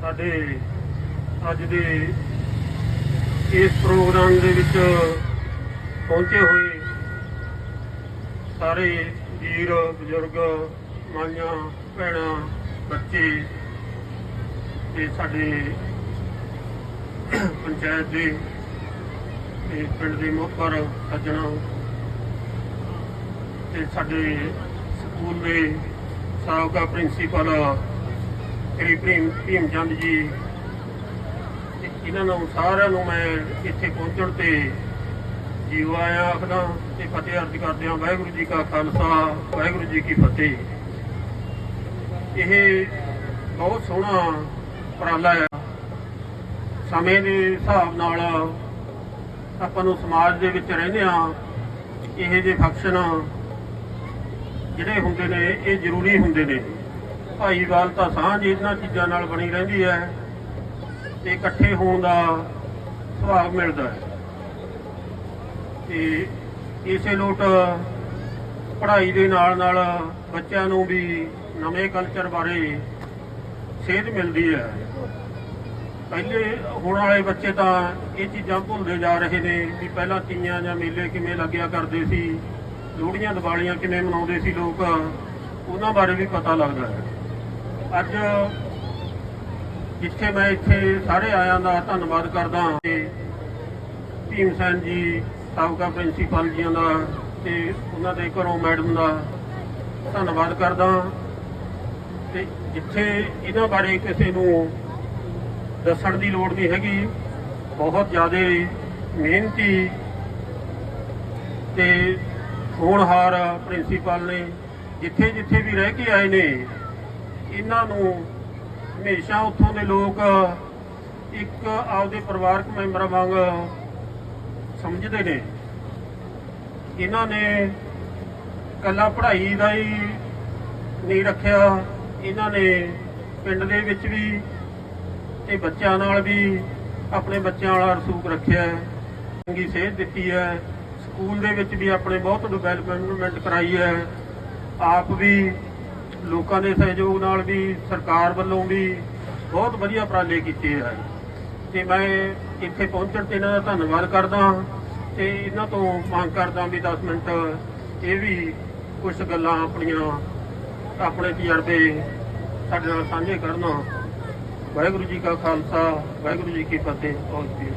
ਸਾਡੇ ਅੱਜ ਦੇ ਇਸ ਪ੍ਰੋਗਰਾਮ ਦੇ ਵਿੱਚ ਪਹੁੰਚੇ ਹੋਏ ਸਾਰੇ ਵੀਰ, ਬਜ਼ੁਰਗ, ਮਾਈਆਂ, ਭੈਣਾਂ, ਬੱਚੇ ਤੇ ਸਾਡੇ ਪੰਚਾਇਤ ਦੇ ਤੇ ਪਿੰਡ ਦੇ ਮੁਖਬਰ, ਸੱਜਣਾ ਤੇ ਸਾਡੇ ਸਕੂਲ ਦੇ ਸਾਬਕਾ ਪ੍ਰਿੰਸੀਪਲ ਸ੍ਰੀ ਭੀਮ ਭੀਮ ਚੰਦ ਜੀ, ਇਹਨਾਂ ਨੂੰ ਸਾਰਿਆਂ ਨੂੰ ਮੈਂ ਇੱਥੇ ਪਹੁੰਚਣ ਤੇ ਜੀਵ ਆਇਆ ਆਖਦਾ ਤੇ ਫਤਿਹ ਅਰਜ਼ ਕਰਦੇ ਹਾਂ, ਵਾਹਿਗੁਰੂ ਜੀ ਕਾ ਖਾਲਸਾ, ਵਾਹਿਗੁਰੂ ਜੀ ਕੀ ਫਤਿਹ। ਇਹ ਬਹੁਤ ਸੋਹਣਾ ਉਪਰਾਲਾ ਹੈ। ਸਮੇਂ ਦੇ ਹਿਸਾਬ ਨਾਲ ਆਪਾਂ ਨੂੰ ਸਮਾਜ ਦੇ ਵਿੱਚ ਰਹਿੰਦੇ ਆ ਇਹ ਜਿਹੇ ਫੰਕਸ਼ਨ ਜਿਹੜੇ ਹੁੰਦੇ ਨੇ, ਇਹ ਜ਼ਰੂਰੀ ਹੁੰਦੇ ਨੇ। ਭਾਈਵਾਲ ਤਾਂ ਸਾਂਝ ਇਹਨਾਂ ਚੀਜ਼ਾਂ ਨਾਲ ਬਣੀ ਰਹਿੰਦੀ ਹੈ। ਤੇ ਇਕੱਠੇ ਹੋਣ ਦਾ ਸੁਭਾਅ ਮਿਲਦਾ ਹੈ। ਤੇ ਇਸੇ ਲੋਟ ਪੜ੍ਹਾਈ ਦੇ ਨਾਲ ਨਾਲ ਬੱਚਿਆਂ ਨੂੰ ਵੀ ਨਵੇਂ ਕਲਚਰ ਬਾਰੇ ਸੇਧ ਮਿਲਦੀ ਹੈ। ਪਹਿਲੇ ਹੁਣ ਵਾਲੇ ਬੱਚੇ ਤਾਂ ਇਹ ਚੀਜ਼ਾਂ ਭੁੱਲਦੇ ਜਾ ਰਹੇ ਨੇ ਵੀ ਪਹਿਲਾਂ ਤੀਆਂ ਜਾਂ ਮੇਲੇ ਕਿਵੇਂ ਲੱਗਿਆ ਕਰਦੇ ਸੀ, ਲੋਹੜੀਆਂ, ਦੀਵਾਲੀਆਂ ਕਿਵੇਂ ਮਨਾਉਂਦੇ ਸੀ ਲੋਕ, ਉਹਨਾਂ ਬਾਰੇ ਵੀ ਪਤਾ ਲੱਗਦਾ ਹੈ। ਅੱਜ ਜਿੱਥੇ ਮੈਂ ਇੱਥੇ ਸਾਰੇ ਆਇਆਂ ਦਾ ਧੰਨਵਾਦ ਕਰਦਾ ਤੇ ਭੀਮ ਸੈਨ ਜੀ, ਸਾਬਕਾ ਪ੍ਰਿੰਸੀਪਲ ਜੀਆਂ ਦਾ ਤੇ ਉਹਨਾਂ ਦੇ ਘਰੋਂ ਮੈਡਮ ਦਾ ਧੰਨਵਾਦ ਕਰਦਾ ਤੇ ਜਿੱਥੇ ਇਹਨਾਂ ਬਾਰੇ ਕਿਸੇ ਨੂੰ ਦੱਸਣ ਦੀ ਲੋੜ ਨਹੀਂ ਹੈਗੀ, ਬਹੁਤ ਜ਼ਿਆਦਾ ਮਿਹਨਤੀ ਤੇ ਹੋਣਹਾਰ ਪ੍ਰਿੰਸੀਪਲ ਨੇ ਜਿੱਥੇ ਜਿੱਥੇ ਵੀ ਰਹਿ ਕੇ ਆਏ ਨੇ ਇਹਨਾਂ ਨੂੰ ਹਮੇਸ਼ਾ ਉੱਥੋਂ ਦੇ ਲੋਕ ਇੱਕ ਆਪਦੇ ਪਰਿਵਾਰਕ ਮੈਂਬਰਾਂ ਵਾਂਗ ਸਮਝਦੇ ਨੇ। ਇਹਨਾਂ ਨੇ ਕੱਲਾ ਪੜ੍ਹਾਈ ਦਾ ਹੀ ਨਹੀਂ ਰੱਖਿਆ। ਇਹਨਾਂ ਨੇ ਪਿੰਡ ਦੇ ਵਿੱਚ ਵੀ ਤੇ ਬੱਚਿਆਂ ਨਾਲ ਵੀ ਆਪਣੇ ਬੱਚਿਆਂ ਵਾਲਾ ਰਸੂਖ ਰੱਖਿਆ ਹੈ। ਚੰਗੀ ਸੇਧ ਦਿੱਤੀ ਹੈ। ਸਕੂਲ ਦੇ ਵਿੱਚ ਵੀ ਆਪਣੇ ਬਹੁਤ ਡਿਵੈਲਪਮੈਂਟ ਕਰਾਈ ਹੈ। ਆਪ ਵੀ ਲੋਕਾਂ ਦੇ ਸਹਿਯੋਗ ਨਾਲ ਵੀ ਸਰਕਾਰ ਵੱਲੋਂ ਵੀ ਬਹੁਤ ਵਧੀਆ ਉਪਰਾਲੇ ਕੀਤੇ ਹੈ ਤੇ ਮੈਂ ਇੱਥੇ ਪਹੁੰਚਣ ਤੇ ਇਹਨਾਂ ਦਾ ਧੰਨਵਾਦ ਕਰਦਾ ਤੇ ਇਹਨਾਂ ਤੋਂ ਮੰਗ ਕਰਦਾ ਵੀ 10 ਮਿੰਟ ਇਹ ਵੀ ਕੁਝ ਗੱਲਾਂ ਆਪਣੀਆਂ, ਆਪਣੇ ਤਜਰਬੇ ਸਾਡੇ ਨਾਲ ਸਾਂਝੇ ਕਰਨਾ। ਵਾਹਿਗੁਰੂ ਜੀ ਕਾ ਖਾਲਸਾ, ਵਾਹਿਗੁਰੂ ਜੀ ਕੀ ਫਤਿਹ। ਬਹੁਤ ਜੀ